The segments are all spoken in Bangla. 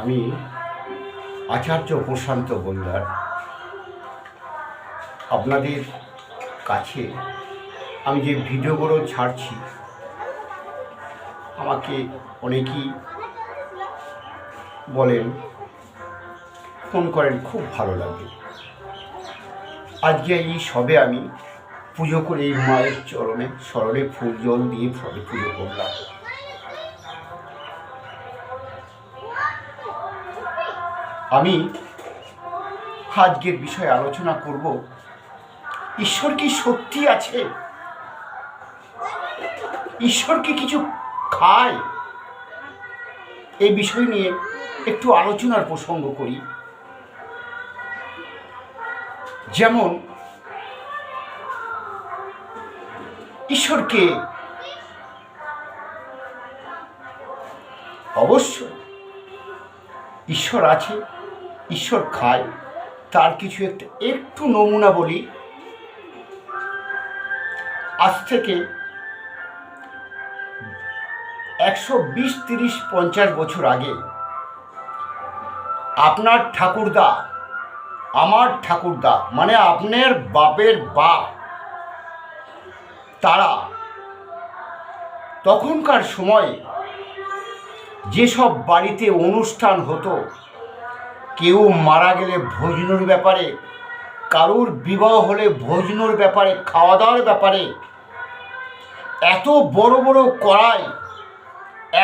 আমি আচার্য প্রশান্ত বন্দার আপনাদের কাছে আমি যে ভিডিওগুলো ছাড়ছি, আমাকে অনেকেই বলেন, ফোন করেন, খুব ভালো লাগে। আজকে এই সবে আমি পুজো করে এই মায়ের চরণে, স্মরণে ফুল জল দিয়ে সবে পুজো করলাম। আমি আজকের বিষয়ে আলোচনা করব, ঈশ্বর কি সত্যি আছে? ঈশ্বর কি কিছু খায়? এই বিষয় নিয়ে একটু আলোচনার প্রসঙ্গ করি। যেমন, ঈশ্বরকে অবশ্যই ঈশ্বর আছে। ঈশ্বর খায়, তার কিছু একটা, একটু নমুনা বলি। আজ থেকে একশো বিশ তিরিশ পঞ্চাশ বছর আগে, আপনার ঠাকুরদা, আমার ঠাকুরদা মানে আপনার বাপের বাপ তারা তখনকার সময়ে যেসব বাড়িতে অনুষ্ঠান হতো কেউ মারা গেলে ভোজনের ব্যাপারে, কারুর বিবাহ হলে ভোজনের ব্যাপারে খাওয়া দাওয়ার ব্যাপারে এত বড় বড় কড়াই,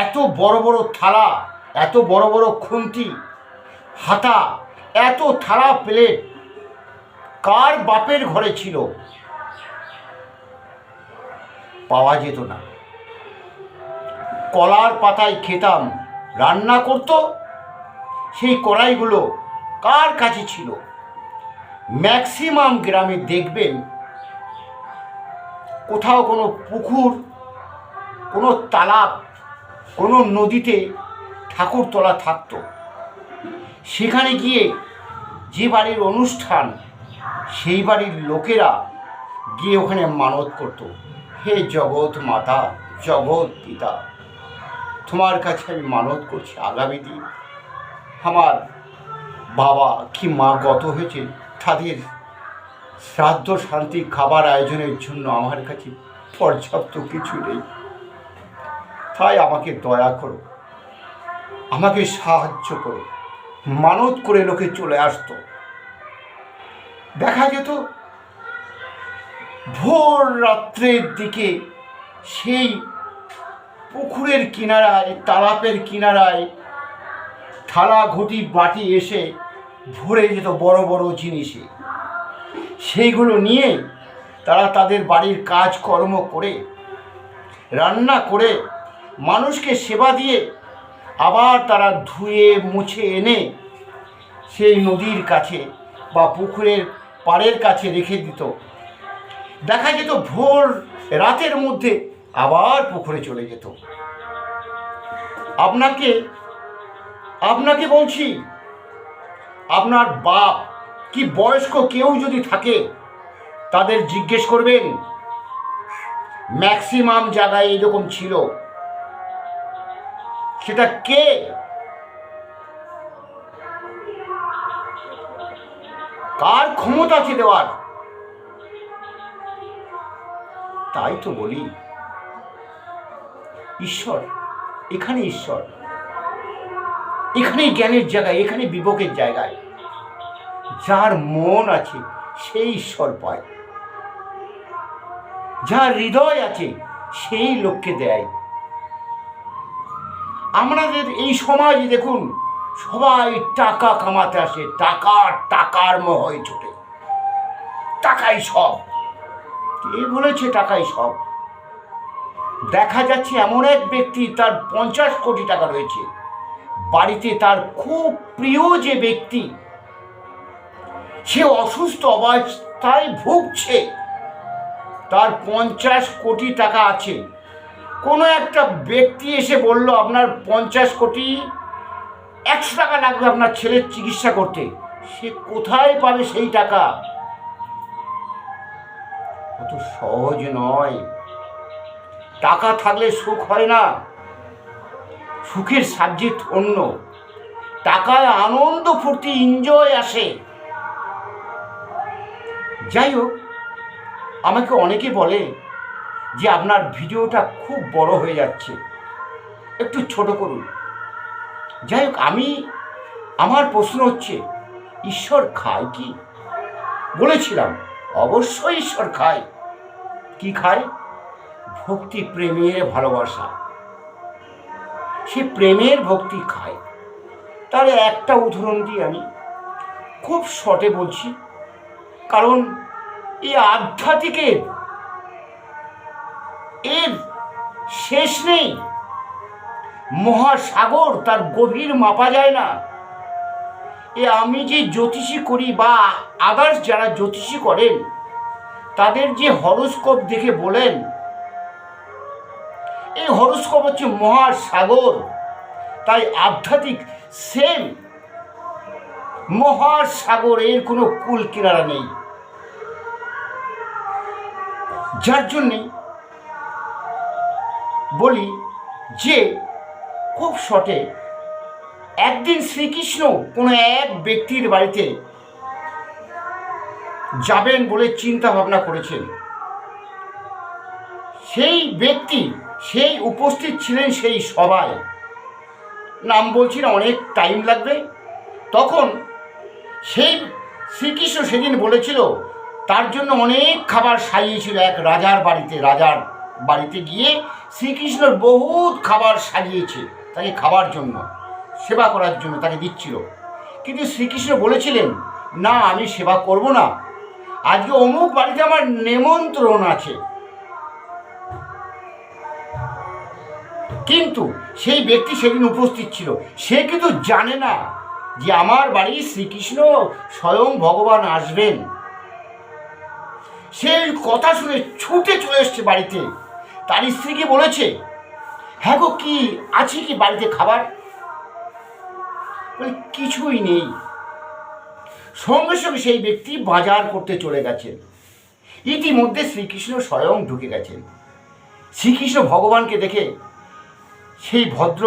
এত বড় বড় থালা, এত বড় বড় খুন্তি, হাতা, এত থালা প্লেট কার বাপের ঘরে ছিল? পাওয়া যেত না। কলার পাতায় খেতাম, রান্না করতো সেই কড়াইগুলো কার কাছে ছিল? ম্যাক্সিমাম গ্রামে দেখবেন কোথাও কোনো পুকুর, কোনো তালাব, কোনো নদীতে ঠাকুরতলা থাকতো। সেখানে গিয়ে যে বাড়ির অনুষ্ঠান, সেই বাড়ির লোকেরা গিয়ে ওখানে মানত করত। হে জগৎ মাতা, জগৎ পিতা, তোমার কাছে আমি মানত করছি আগামী দিন আমার বাবা কি মা গত হয়েছে? তাদের শ্রাদ্ধ শান্তি খাবার আয়োজনের জন্য আমার কাছে পর্যাপ্ত কিছু নেই। তাই আমাকে দয়া করো, আমাকে সাহায্য করো। মানত করে লোকে চলে আসতো। দেখা যেত ভোর রাত্রের দিকে সেই পুকুরের কিনারায় তালাপের কিনারায় থালা, ঘটি, বাটি এসে ভরে যেত বড় বড় জিনিসে। সেইগুলো নিয়ে তারা তাদের বাড়ির কাজকর্ম করে, রান্না করে, মানুষকে সেবা দিয়ে আবার তারা ধুয়ে, মুছে এনে সেই নদীর কাছে বা পুকুরের পাড়ের কাছে রেখে দিত। দেখা যেত ভোর রাতের মধ্যে আবার পুকুরে চলে যেত। আপনাকে আপনাকে বলছি, আপনার বাপ কি বয়স্ক কেউ যদি থাকে, তাদের জিজ্ঞেস করবেন, ম্যাক্সিমাম জায়গায় এরকম ছিল। সেটা কে? কার ক্ষমতা আছে দেওয়ার? তাই তো বলি। ঈশ্বর, এখানে ঈশ্বর। এখানেই জ্ঞানের জায়গায় এখানে বিবেকের জায়গায়। যার মন আছে, সেই ঈশ্বর পায়। যার হৃদয় আছে, সেই লোককে দেয়। আমাদের এই সমাজে, দেখুন, সবাই টাকা কামাতে আসে, টাকা টাকার মহয় ছোটে। টাকাই সব। কে বলেছে টাকাই সব? দেখা যাচ্ছে এমন এক ব্যক্তি, তার পঞ্চাশ কোটি টাকা রয়েছে। বাড়িতে তার খুব প্রিয় যে ব্যক্তি, সে অসুস্থ অবস্থায় ভুগছে। তার পঞ্চাশ কোটি টাকা আছে। কোনো একটা ব্যক্তি এসে বলল, আপনার পঞ্চাশ কোটি একশো টাকা লাগবে আপনার ছেলের চিকিৎসা করতে। সে কোথায় পাবে সেই টাকা? অত সহজ নয়। টাকা থাকলে সুখ হয় না। সুখের সাবজেক্ট অন্য। টাকায় আনন্দ ফুর্তি এনজয় আসে। যাই হোক আমাকে অনেকে বলে যে আপনার ভিডিওটা খুব বড় হয়ে যাচ্ছে। একটু ছোট করুন। যাই হোক আমি, আমার প্রশ্ন হচ্ছে, ঈশ্বর খায় কি? বলেছিলাম, অবশ্যই ঈশ্বর খায়। কি খায়? ভক্তি, প্রেমের ভালোবাসা। সে প্রেমের ভক্তি খায়। তার একটা উদাহরণ দিয়ে আমি খুব শর্টে বলছি। কারণ এই আধ্যাত্মিকের এর শেষ নেই। মহাসাগর তার গভীর মাপা যায় না। এ আমি যে জ্যোতিষী করি বা আদার্স যারা জ্যোতিষী করেন, তাদের যে হরস্কোপ দেখে বলেন এই হরস্কোপ হচ্ছে মহাসাগর। তাই আধ্যাত্মিক সেম মহাসাগরের কোনো কুল কিনারা নেই। যার জন্যে বলি যে, খুব শর্টে একদিন শ্রীকৃষ্ণ কোনো এক ব্যক্তির বাড়িতে যাবেন বলে চিন্তা ভাবনা করেছেন। সেই ব্যক্তি সেই উপস্থিত ছিলেন সেই সভায় নাম বলছি না, অনেক টাইম লাগবে। তখন সেই শ্রীকৃষ্ণ সেদিন বলেছিল, তার জন্য অনেক খাবার সাজিয়েছিল এক রাজার বাড়িতে। রাজার বাড়িতে গিয়ে শ্রীকৃষ্ণর বহুত খাবার সাজিয়েছে তাকে খাবার জন্য, সেবা করার জন্য তাকে দিচ্ছিল। কিন্তু শ্রীকৃষ্ণ বলেছিলেন, না, আমি সেবা করব না। আজকে অমুক বাড়িতে আমার নেমন্ত্রণ আছে। কিন্তু সেই ব্যক্তি সেদিন উপস্থিত ছিল। সে কিন্তু জানে না যে আমার বাড়ি শ্রীকৃষ্ণ স্বয়ং ভগবান আসবেন। সে কথা শুনে ছুটে চলে এসছে বাড়িতে। তার স্ত্রীকে বলেছে হ্যাঁ গো, কি আছে কি বাড়িতে খাবার? কিছুই নেই। সঙ্গে সঙ্গে সেই ব্যক্তি বাজার করতে চলে গেছেন ইতিমধ্যে শ্রীকৃষ্ণ স্বয়ং ঢুকে গেছেন। শ্রীকৃষ্ণ ভগবানকে দেখে সেই ভদ্র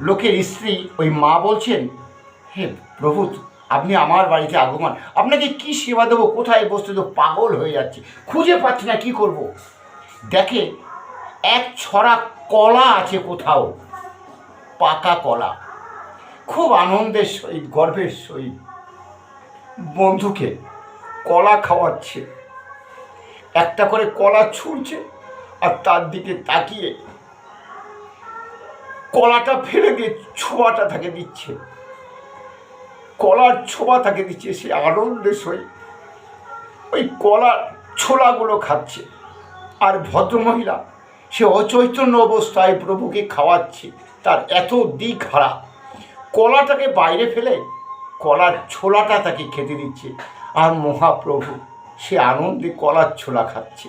লোকের স্ত্রী ওই মা বলছেন, হে প্রভু, আপনি আমার বাড়িতে আগমন। আপনাকে কি সেবা দেবো? কোথায় বসতে তো পাগল হয়ে যাচ্ছে। খুঁজে পাচ্ছি না, কি করব। দেখে এক ছড়া কলা আছে কোথাও, পাকা কলা। খুব আনন্দের সহিত, গর্বের সহিত বন্ধুকে কলা খাওয়াচ্ছে। একটা করে কলা ছুঁড়ছে আর তার দিকে তাকিয়ে কলাটা ফেলে দিয়ে ছোঁয়াটা তাকে দিচ্ছে। কলার ছোঁয়া তাকে দিচ্ছে, সে আনন্দের সহিত ওই কলার ছোলাগুলো খাচ্ছে। আর ভদ্রমহিলা, সে অচৈতন্য অবস্থায় প্রভুকে খাওয়াচ্ছে, তার এত দিক খারাপ কলাটাকে বাইরে ফেলে কলার ছোলাটা তাকে খেতে দিচ্ছে। আর মহাপ্রভু, সে আনন্দে কলার ছোলা খাচ্ছে।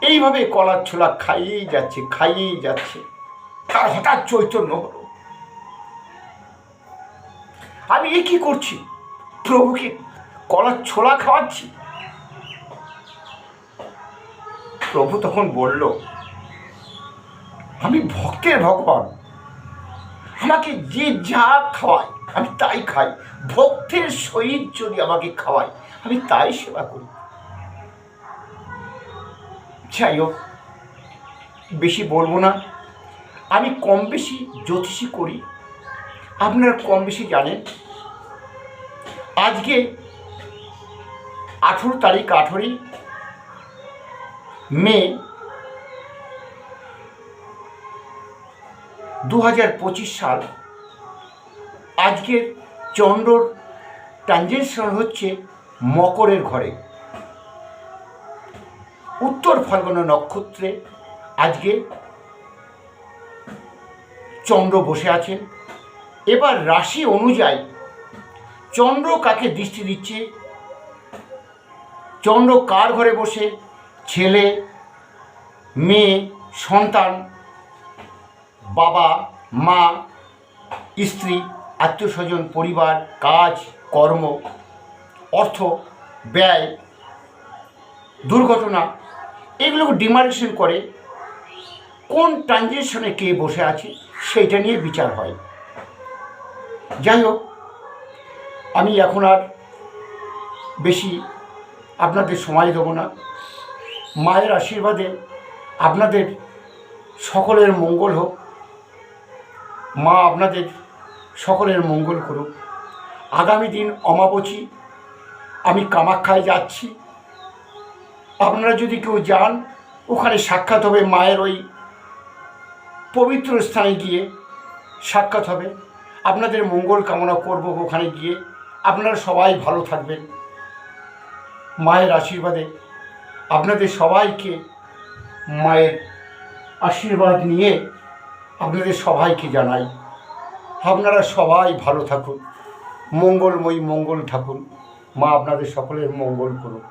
এইভাবে কলার ছোলা খাইয়েই যাচ্ছে খাইয়েই যাচ্ছে। তার হঠাৎ চৈতন্য হলো। আমি এ কি করছি? প্রভুকে কলার ছোলা খাওয়াচ্ছি? প্রভু তখন বলল, আমি ভক্তের ভগবান। আমাকে যে যা খাওয়ায়, আমি তাই খাই। ভক্তের সহিত যদি আমাকে খাওয়ায়, আমি তাই সেবা করি। যাই হোক, বেশি বলব না। আমি কম বেশি জ্যোতিষী করি। আপনারা কম বেশি জানেন। আজকে আঠেরো তারিখ আঠেরোই মে দু হাজার পঁচিশ সাল। আজকের চন্দ্রর ট্রানজেকশন হচ্ছে মকরের ঘরে। উত্তর ফাল্গুন নক্ষত্রে আজকে চন্দ্র বসে আছেন। এবার রাশি অনুযায়ী চন্দ্র কাকে দৃষ্টি দিচ্ছে? চন্দ্র কার ঘরে বসে? ছেলে, মেয়ে, সন্তান, বাবা, মা, স্ত্রী, আত্মীয়স্বজন, পরিবার, কাজ, কর্ম, অর্থ, ব্যয়, দুর্ঘটনা, এগুলোকে ডিমার্কেশন করে কোন ট্রানজেকশনে কে বসে আছে? সেইটা নিয়ে বিচার হয়। যাই হোক, আমি এখন আর বেশি আপনাদের সময় দেবো না। মায়ের আশীর্বাদে আপনাদের সকলের মঙ্গল হোক। মা আপনাদের সকলের মঙ্গল করুক। আগামী দিন অমাবচী, আমি কামাখ্যায় যাচ্ছি। আপনারা যদি কেউ যান, ওখানে সাক্ষাৎ হবে মায়ের ওই পবিত্র স্থানে গিয়ে সাক্ষাৎ হবে। আপনাদের মঙ্গল কামনা করব ওখানে গিয়ে। আপনারা সবাই ভালো থাকবেন। মায়ের আশীর্বাদে আপনাদের সবাইকে মায়ের আশীর্বাদ নিয়ে আপনাদের সবাইকে জানাই। আপনারা সবাই ভালো থাকুন। মঙ্গলময়ী মঙ্গল থাকুন। মা আপনাদের সকলের মঙ্গল করুন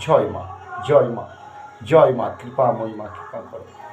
জয় মা জয় মা জয় মা কৃপাময়ী মা কৃপা করো।